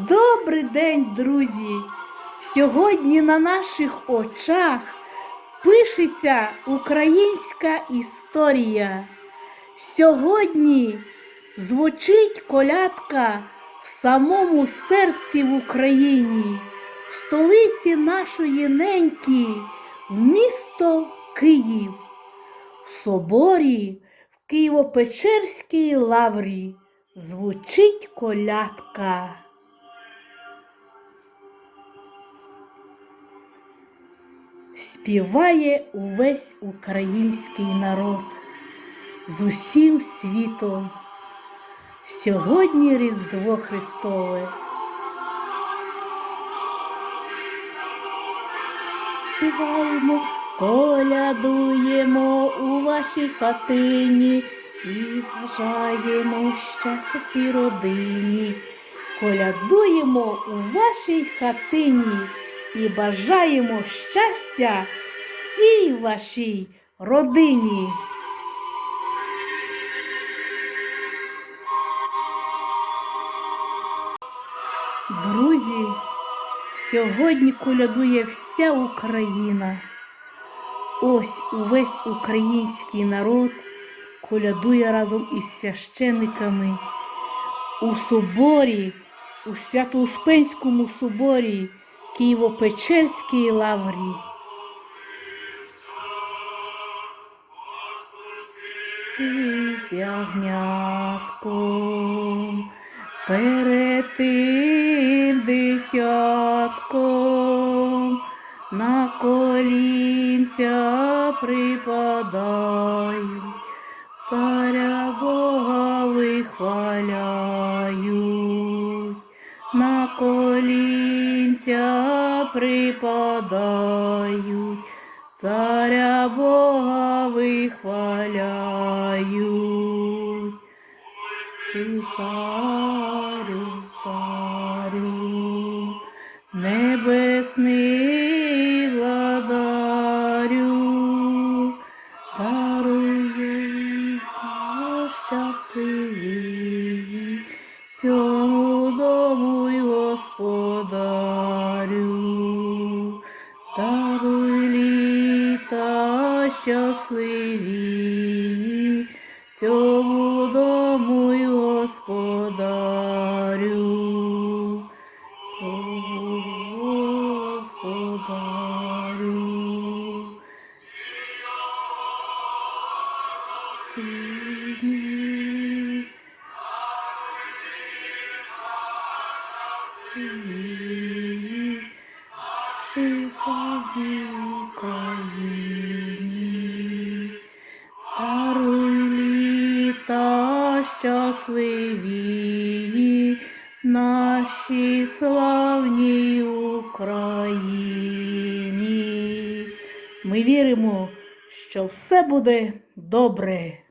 Добрий день, друзі! Сьогодні на наших очах пишеться українська історія. Сьогодні звучить колядка в самому серці в Україні, в столиці нашої неньки, в місто Київ, в соборі в Києво-Печерській лаврі звучить колядка. Співає увесь український народ з усім світом. Сьогодні Різдво Христове. Співаємо, колядуємо у вашій хатині і бажаємо щастя всій родині. Колядуємо у вашій хатині і бажаємо щастя всій вашій родині. Друзі, сьогодні колядує вся Україна. Ось увесь український народ колядує разом із священиками у соборі, у Свято-Успенському соборі Києво-Печерській лаврі. І з ягнятком перед тим дитятком на колінця припадають, царя Бога вихваляють, припадають, царя Бога вихваляють. Ти царю, царю, небесний владарю, дарує щасливі цьому щасливі цьому дому й господарю, цьому господарю. Ти мій, нашій щасливі нашій славній Україні. Ми віримо, що все буде добре.